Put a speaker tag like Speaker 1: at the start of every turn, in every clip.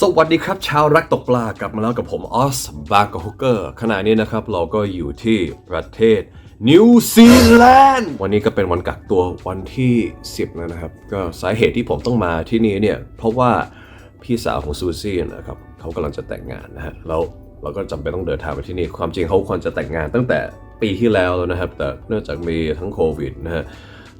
Speaker 1: สวัสดีครับ ชาวรักตกปลากลับมาแล้วกับผมออสบาร์กฮุกเกอร์ขณะนี้นะครับ เราก็อยู่ที่ประเทศนิวซีแลนด์วันนี้ก็เป็นวันกักตัววันที่ 10 แล้วนะครับ ก็สาเหตุที่ผมต้องมาที่นี่เนี่ย เพราะว่าพี่สาวของซูซี่นะครับเขากำลังจะแต่งงานนะฮะแล้ว เราก็จำเป็นต้องเดินทางไปที่นี่ ความจริงเขาควรจะแต่งงานตั้งแต่ปีที่แล้วแล้วนะครับ แต่เนื่องจากมีทั้งโควิดนะฮะ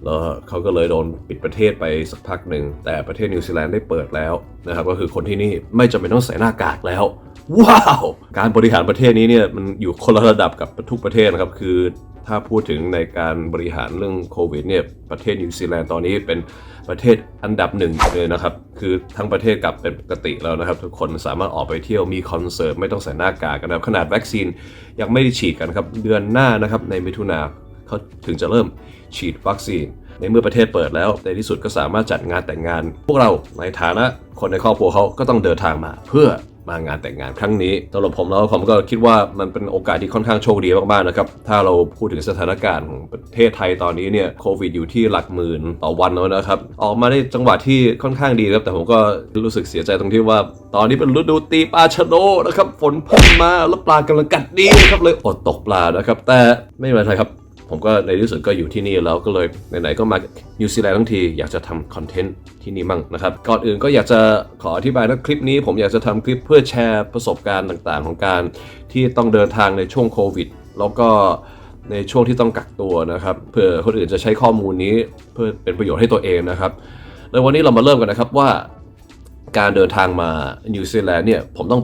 Speaker 1: แล้วเขาก็เลยโดนปิดประเทศไปสักพักหนึ่ง แต่ประเทศนิวซีแลนด์ได้เปิดแล้วนะครับ ก็คือคนที่นี่ไม่จำเป็นต้องใส่หน้ากากแล้ว ว้าว การบริหารประเทศนี้เนี่ยมันอยู่คนละระดับกับทุกประเทศนะครับ คือถ้าพูดถึงในการบริหารเรื่องโควิดเนี่ยประเทศนิวซีแลนด์ตอนนี้เป็นประเทศอันดับหนึ่งเลยนะครับ คือทั้งประเทศกลับเป็นปกติแล้วนะครับ ทุกคนสามารถออกไปเที่ยวมีคอนเสิร์ตไม่ต้องใส่หน้ากากกันนะครับขนาดวัคซีนยังไม่ได้ฉีดกันครับ เดือนหน้านะครับในมิถุนาเขาถึงจะเริ่มฉีดวัคซีน ในเมื่อประเทศเปิดแล้ว ในที่สุดก็สามารถจัดงานแต่งงาน พวกเราในฐานะคนในครอบครัวเขาก็ต้องเดินทางมา เพื่อ มางานแต่งงานครั้งนี้สำหรับผมแล้วผมก็คิดว่ามันเป็นโอกาสที่ค่อนข้างโชคดีมากๆนะครับ ถ้าเราพูดถึงสถานการณ์ของประเทศไทยตอนนี้เนี่ยโควิดอยู่ที่หลักหมื่นต่อวันแล้วนะครับ ออกมาได้จังหวะที่ค่อนข้างดีครับ แต่ผมก็รู้สึกเสียใจตรงที่ว่า ตอนนี้เป็นฤดูตีปลาชะโดนะครับ ฝนเพิ่งมาแล้วปลากำลังกัดดีนะครับเลยอดตกปลานะครับ แต่ไม่เป็นไรครับ ผมก็ในที่สุดก็อยู่ที่นี่แล้วก็เลยไหนๆก็มานิวซีแลนด์ทั้งทีอยากจะทำคอนเทนต์ที่นี่มั่งนะครับ ก่อนอื่นก็อยากจะขออธิบายนะคลิปนี้ ผมอยากจะทำคลิปเพื่อแชร์ประสบการณ์ต่างๆ ของการที่ต้องเดินทางในช่วงโควิด แล้วก็ในช่วงที่ต้องกักตัวนะครับเพื่อคนอื่นจะใช้ข้อมูลนี้เพื่อเป็นประโยชน์ให้ตัวเองนะครับแล้ววันนี้เรามาเริ่มกันนะครับว่า การเดินทางมานิวซีแลนด์เนี่ยผมต้อง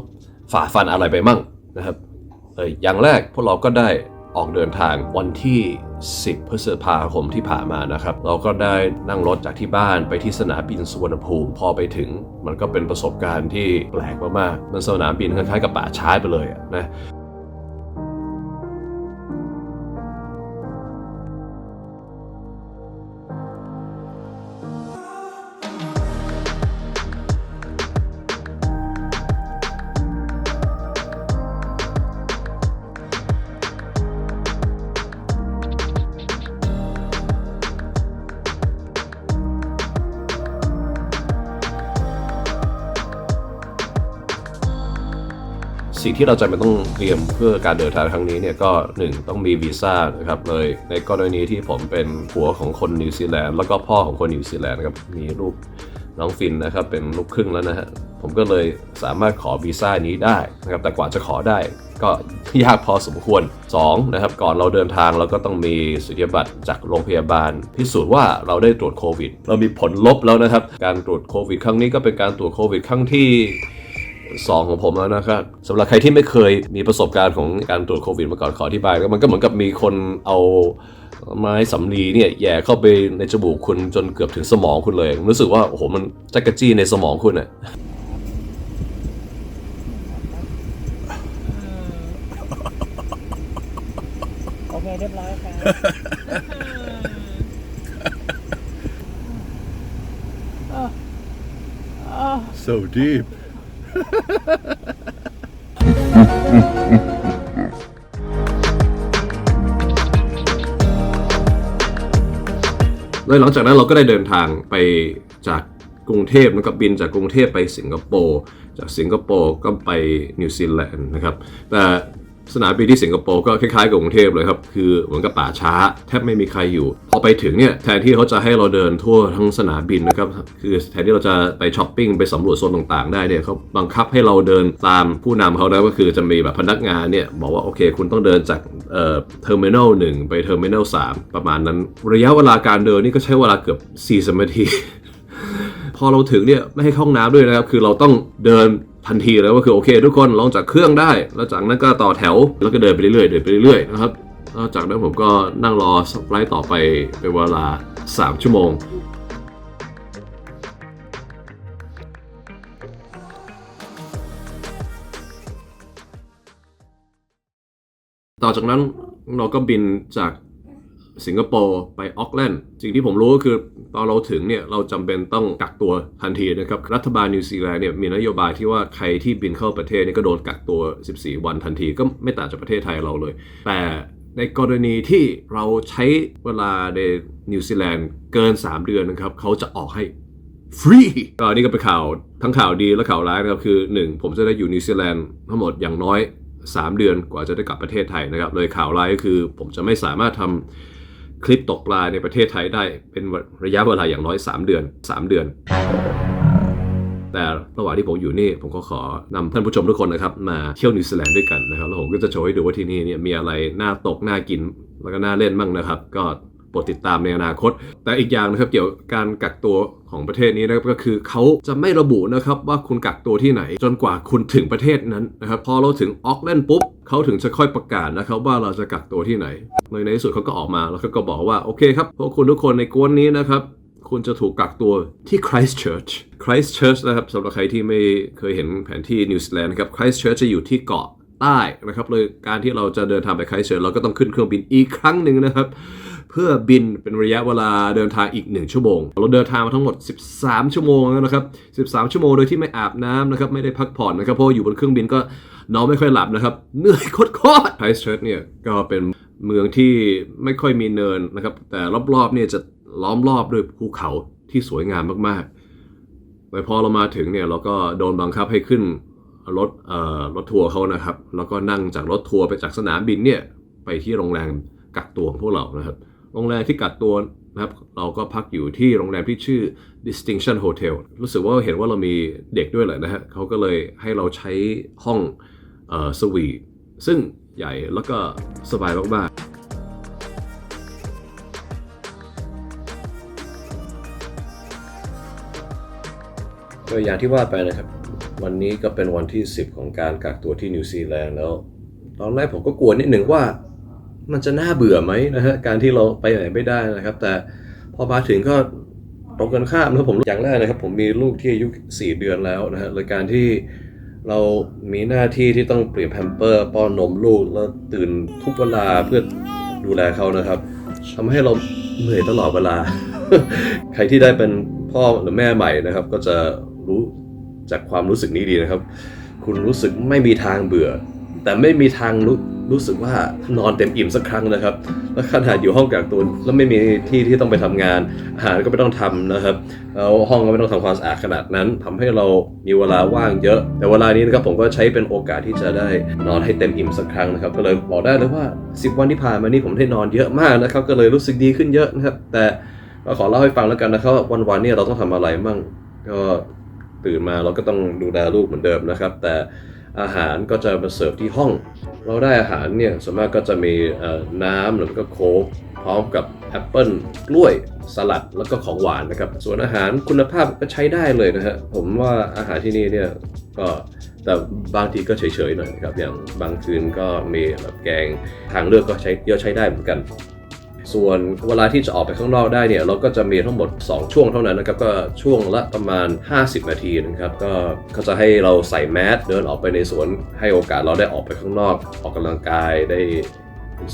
Speaker 1: ฝ่าฟันอะไรไปมั่งนะครับเอออย่างแรกพวกเราก็ได้ ออกเดินทางวันที่ 10 พฤษภาคมที่ผ่านมานะครับ เราก็ได้นั่งรถจากที่บ้านไปที่สนามบินสุวรรณภูมิพอไปถึง มันก็เป็นประสบการณ์ที่แปลกมากๆมันสนามบินคล้ายๆกับป่าช้าไปเลยอะนะ สิ่งที่เราจำเป็นต้องเตรียมเพื่อการเดินทางครั้งนี้เนี่ยก็หนึ่งต้องมีวีซ่านะครับเลยในกรณีที่ผมเป็นผัวของคนนิวซีแลนด์แล้วก็พ่อของคนนิวซีแลนด์นะครับมีลูกน้องฟินนะครับเป็นลูกครึ่งแล้วนะฮะผมก็เลยสามารถขอวีซ่านี้ได้นะครับแต่กว่าจะขอได้ก็ยากพอสมควร2นะครับก่อนเราเดินทางเราก็ต้องมีสุญญบัตรจากโรงพยาบาล พิสูจน์ว่าเราได้ตรวจโควิด เรามีผลลบแล้วนะครับ การตรวจโควิด ครั้งนี้ก็เป็นการตรวจโควิด ครั้งที่ สองของผมแล้วนะครับสำหรับใครที่ไม่เคยมีประสบการณ์ของการตรวจโควิดมาก่อนขออธิบายก็มันก็เหมือนกับมีคนเอาไม้สำลีเนี่ยแหย่เข้าไปในจมูกคุณจนเกือบถึงสมองคุณเลยรู้สึกว่าโอ้โหมันจักรจี้ในสมองคุณอะ
Speaker 2: โอเคเรียบร้อยครับ
Speaker 3: So deep.
Speaker 1: แล้วหลังจากนั้นเราก็ได้เดินทางไปจากกรุงเทพแล้วก็บินจากกรุงเทพไปสิงคโปร์ จากสิงคโปร์ก็ไปนิวซีแลนด์นะครับ แต่ สนามบินที่สิงคโปร์ก็คล้ายๆกับกรุงเทพเลยครับ คือเหมือนกับป่าช้า แทบไม่มีใครอยู่ พอไปถึงเนี่ยแทนที่เขาจะให้เราเดินทั่วทั้งสนามบินนะครับ คือแทนที่เราจะไปช้อปปิ้งไปสำรวจโซนต่างๆ ได้เนี่ยเขาบังคับให้เราเดินตามผู้นำเขานะก็คือจะมีแบบพนักงานเนี่ยบอกว่าโอเค คุณต้องเดินจากเอ่อเทอร์มินอลหนึ่งไปเทอร์มินอลสามประมาณนั้น ระยะเวลาการเดินนี่ก็ใช้เวลาเกือบ40นาทีพอเราถึงเนี่ยไม่ให้เข้าห้องน้ำด้วยนะครับ คือเราต้องเดิน ทันทีแล้วก็คือโอเค ทุกคนลองจากเครื่องได้ แล้วจากนั้นก็ต่อแถวแล้วก็เดินไปเรื่อยๆเดินไปเรื่อยๆนะครับแล้วจากนั้นผมก็นั่งรอสไลท์ต่อไปเป็นเวลา 3 ชั่วโมงต่อจากนั้นเราก็บินจาก สิงคโปร์ไปออกแลนด์สิ่งที่ผมรู้ก็คือตอนเราถึงเนี่ยเราจำเป็นต้องกักตัวทันทีนะครับ รัฐบาลนิวซีแลนด์เนี่ยมีนโยบายที่ว่าใครที่บินเข้าประเทศนี่ก็โดนกักตัว 14 วันทันทีก็ไม่ต่างจากประเทศไทยเราเลย แต่ในกรณีที่เราใช้เวลาในนิวซีแลนด์เกิน 3 เดือนนะครับเขาจะออกให้ฟรีก็นี่ก็เป็นข่าวทั้งข่าวดีและข่าวร้ายนะครับคือ 1 ผมจะได้อยู่นิวซีแลนด์ทั้งหมดอย่างน้อย 3 เดือนกว่าจะได้กลับประเทศไทยนะครับเลยข่าวร้ายก็คือ ผมจะไม่สามารถทำ คลิปตกปลาในประเทศไทยได้เป็นระยะเวลาอย่างน้อย 3 เดือน 3 เดือน แต่ระหว่างที่ผมอยู่นี่ ผมก็ขอนำท่านผู้ชมทุกคนนะครับ มาเที่ยวนิวซีแลนด์ด้วยกันนะครับแล้วผมก็จะโชว์ให้ดูว่าที่นี่เนี่ยมีอะไรน่าตกน่ากินแล้วก็น่าเล่นบ้างนะครับ ก็ ดติดตามในอนาคต แต่อีกอย่างนะครับเกี่ยวกับการกักตัวของประเทศนี้นะครับก็คือเขาจะไม่ระบุนะครับว่าคุณกักตัวที่ไหน จนกว่าคุณถึงประเทศนั้นนะครับพอเราถึงออกแลนด์ปุ๊บเขาถึงจะค่อยประกาศนะครับว่าเราจะกักตัวที่ไหนเลยในที่สุดเขาก็ออกมาแล้วเขาก็บอกว่าโอเคครับพวกคุณทุกคนในกวนนี้นะครับคุณจะถูกกักตัวที่ Christchurch Christchurch นะครับสำหรับใครที่ไม่เคยเห็นแผนที่นิวซีแลนด์นะครับ Christchurch จะอยู่ที่เกาะใต้นะครับเลยการที่เราจะเดินทางไป Christchurch เราก็ต้องขึ้นเครื่องบินอีกครั้งหนึ่งนะครับ เพื่อบินเป็นระยะเวลาเดินทางอีก 1 ชั่วโมง เราเดินทางมาทั้งหมด 13 ชั่วโมงแล้วนะครับ 13 ชั่วโมงโดยที่ไม่อาบน้ำนะครับไม่ได้พักผ่อนนะครับเพราะอยู่บนเครื่องบินก็นอนไม่ค่อยหลับนะครับเหนื่อยโคตรๆ Christchurch เนี่ยก็เป็นเมืองที่ไม่ค่อยมีเนินนะครับ แต่รอบๆเนี่ยจะล้อมรอบด้วยภูเขาที่สวยงามมากๆแต่พอเรามาถึงเนี่ยเราก็โดนบังคับให้ขึ้นรถเอ่อรถทัวร์เขานะครับ แล้วก็นั่งจากรถทัวร์ไปจากสนามบินเนี่ยไปที่โรงแรมกักตัวของพวกเรานะครับ โรงแรมที่กักตัวนะครับเราก็พักอยู่ที่โรงแรมที่ชื่อ Distinction Hotel รู้สึกว่าเห็นว่าเรามีเด็กด้วยแหละนะฮะเขาก็เลยให้เราใช้ห้องเอ่อสวีทซึ่งใหญ่แล้วก็สบายมากๆก็อย่างที่ว่าไปนะครับ วันนี้ก็เป็นวันที่ 10 ของการกักตัวที่นิวซีแลนด์แล้ว ตอนแรกผมก็กลัวนิดหนึ่งว่า มันจะน่าเบื่อไหมนะฮะการที่เราไปไหนไม่ได้นะครับ แต่พอมาถึงก็ตรงกันข้ามนะผมอย่างแรกนะครับ ผมมีลูกที่อายุ4เดือนแล้วนะฮะเลยการที่เรามีหน้าที่ที่ต้องเปลี่ยนแพมเปอร์ป้อนนมลูกแล้วตื่นทุกเวลาเพื่อดูแลเขานะครับทำให้เราเหนื่อยตลอดเวลา ใครที่ได้เป็นพ่อหรือแม่ใหม่นะครับ ก็จะรู้จากความรู้สึกนี้ดีนะครับ คุณรู้สึกไม่มีทางเบื่อ แต่ไม่มีทางรู้รู้สึกว่านอนเต็มอิ่มสักครั้งนะครับ แล้วขนาดอยู่ห้องกักตัวแล้วไม่มีที่ที่ต้องไปทำงาน อาหารก็ไม่ต้องทำนะครับ แล้วห้องก็ไม่ต้องทำความสะอาดขนาดนั้นทำให้เรามีเวลาว่างเยอะ แต่เวลานี้นะครับผมก็ใช้เป็นโอกาสที่จะได้นอนให้เต็มอิ่มสักครั้งนะครับ ก็เลยบอกได้เลยว่า 10 วันที่ผ่านมานี่ผมได้นอนเยอะมากนะครับ ก็เลยรู้สึกดีขึ้นเยอะนะครับ แต่ก็ขอเล่าให้ฟังแล้วกันนะครับว่าวันนี่ยเราต้องทำอะไรมั่ง ก็ตื่นมาเราก็ต้องดูแลลูกเหมือนเดิมนะครับ แต่ อาหารก็จะมาเสิร์ฟที่ห้อง เราได้อาหารเนี่ยส่วนมากก็จะมีน้ำหรือก็โค้กพร้อมกับแอปเปิลกล้วยสลัดแล้วก็ของหวานนะครับ ส่วนอาหารคุณภาพก็ใช้ได้เลยนะฮะผมว่าอาหารที่นี่เนี่ยก็แต่บางทีก็เฉยๆหน่อยนะครับอย่างบางคืนก็มีแบบแกงทางเลือกก็ใช้เยอะใช้ได้เหมือนกัน ส่วนเวลาที่จะออกไปข้างนอกได้เนี่ย เราก็จะมีทั้งหมด 2 ช่วงเท่านั้นนะครับก็ช่วงละประมาณ 50 นาทีนะครับก็เขาจะให้เราใส่แมสเดินออกไปในสวนให้โอกาสเราได้ออกไปข้างนอก ออกกำลังกายได้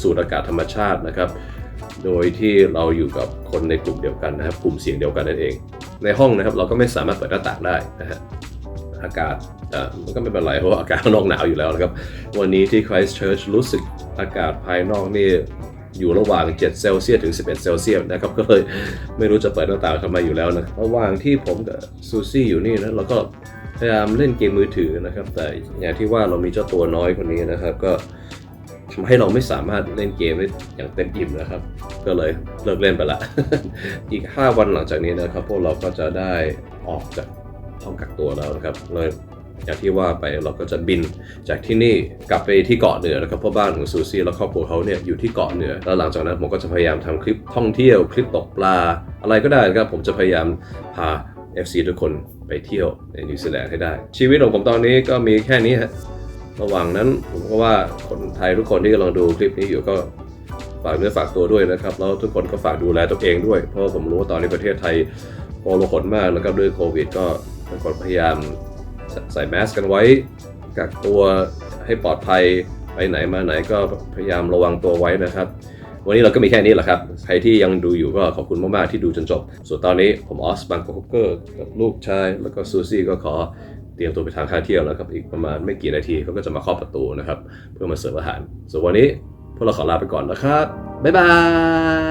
Speaker 1: สูดอากาศธรรมชาตินะครับ โดยที่เราอยู่กับคนในกลุ่มเดียวกันนะครับกลุ่มเสียงเดียวกันนั่นเอง ในห้องนะครับเราก็ไม่สามารถเปิดหน้าต่างได้นะฮะอากาศมันก็ไม่เป็นไรเพราะว่าอากาศข้างนอกหนาวอยู่แล้วนะครับ วันนี้ที่ Christchurch รู้สึกอากาศภายนอกนี่ อยู่ระหว่าง 7 เซลเซียสถึง 11 เซลเซียสนะครับ ก็เลยไม่รู้จะเปิดหน้าต่างทำไมอยู่แล้วนะระหว่างที่ผมกับซูซี่อยู่นี่นะเราก็พยายามเล่นเกมมือถือนะครับ แต่อย่างที่ว่าเรามีเจ้าตัวน้อยคนนี้นะครับ ก็ทำให้เราไม่สามารถเล่นเกมได้อย่างเต็มอิ่มนะครับ ก็เลยเลิกเล่นไปละ อีก 5 วันหลังจากนี้นะครับ พวกเราก็จะได้ออกจากห้องกักตัวแล้วนะครับเลย อย่างที่ว่าไปเราก็จะบินจากที่นี่กลับไปที่เกาะเหนือนะครับเพราะบ้านของซูซี่และครอบครัวเขาเนี่ยอยู่ที่เกาะเหนือ แล้วหลังจากนั้นผมก็จะพยายามทำคลิปท่องเที่ยวคลิปตกปลา อะไรก็ได้นะครับผมจะพยายามพา FC ทุกคนไปเที่ยวในนิวซีแลนด์ให้ได้ ชีวิตของผมตอนนี้ก็มีแค่นี้ฮะระหว่างนั้นผมก็ว่าคนไทยทุกคนที่กำลังดูคลิปนี้อยู่ก็ฝากเนื้อฝากตัวด้วยนะครับแล้วทุกคนก็ฝากดูแลตัวเองด้วย เพราะผมรู้ว่าตอนนี้ประเทศไทยโกลาหลมากแล้วก็ด้วยโควิด ก็ทุกคนพยายาม ใส่แมสกันไว้กักตัวให้ปลอดภัยไปไหนมาไหนก็พยายามระวังตัวไว้นะครับ วันนี้เราก็มีแค่นี้แหละครับ ใครที่ยังดูอยู่ก็ขอบคุณมาก ๆ ที่ดูจนจบ ส่วนตอนนี้ผมออสบังกอกเกอร์กับลูกชาย แล้วก็ซูซี่ก็ขอเตรียมตัวไปทานข้าวเที่ยวแล้วครับ อีกประมาณไม่กี่นาทีเขาก็จะมาเคาะประตูนะครับ เพื่อมาเสิร์ฟอาหาร ส่วนวันนี้พวกเราขอลาไปก่อนนะครับ บ๊ายบาย